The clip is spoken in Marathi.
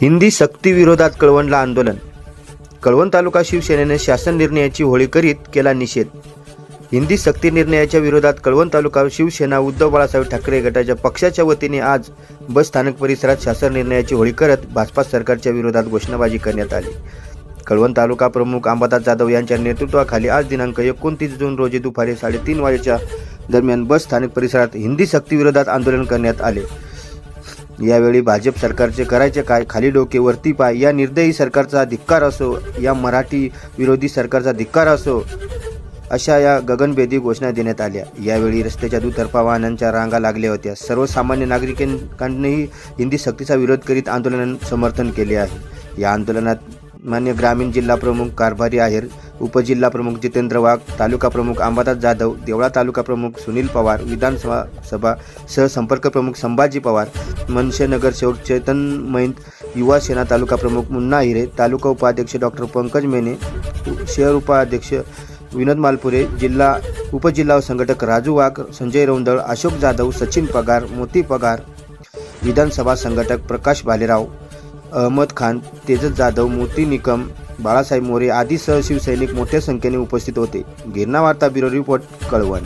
हिंदी सक्ती विरोधात कळवणला आंदोलन. कळवण तालुका शिवसेनेने शासन निर्णयाची होळी करीत केला निषेध. हिंदी सक्ती निर्णयाच्या विरोधात कळवण तालुका शिवसेना उद्धव बाळासाहेब ठाकरे गटाच्या पक्षाच्या वतीने आज बस स्थानक परिसरात शासन निर्णयाची होळी करत भाजपा सरकारच्या विरोधात घोषणाबाजी करण्यात आली. कळवण तालुका प्रमुख अंबादास जाधव यांच्या नेतृत्वाखाली आज दिनांक एकोणतीस जून रोजी दुपारी साडेतीन वाजेच्या दरम्यान बस स्थानक परिसरात हिंदी सक्ती विरोधात आंदोलन करण्यात आले. यावेळी भाजप सरकारचे करायचे काय? खाली डोके वरती पाय. या निर्दयी सरकारचा धिक्कार असो या मराठी विरोधी सरकारचा धिक्कार असो अशा या गगनभेदी घोषणा देण्यात आल्या. यावेळी रस्त्याच्या दुतर्फा वाहनांच्या रांगा लागल्या होत्या. सर्वसामान्य नागरिकांनीही हिंदी सक्तीचा विरोध करीत आंदोलन समर्थन केले आहे. या आंदोलनात मान्य ग्रामीण जिल्हा प्रमुख कारभारी आहेर उपजिल्हा प्रमुख जितेंद्र वाघ तालुका प्रमुख अंबादास जाधव देवळा तालुका प्रमुख सुनील पवार विधानसभा सभा सहसंपर्क प्रमुख संभाजी पवार मनसे नगरसेवक चेतन मैंत युवा सेना तालुका प्रमुख मुन्ना हिरे तालुका उपाध्यक्ष डॉक्टर पंकज मेने शहर उपाध्यक्ष विनोद मालपुरे जिल्हा उपजिल्हा संघटक राजू वाघ संजय रौंदळ अशोक जाधव सचिन पगार मोती पगार विधानसभा संघटक प्रकाश भालेराव अहमद खान तेजस जाधव मोती निकम बाळासाहेब मोरे आदी सहशिवसैनिक मोठ्या संख्येने उपस्थित होते. गिरणा वार्ता ब्युरो रिपोर्ट कळवण.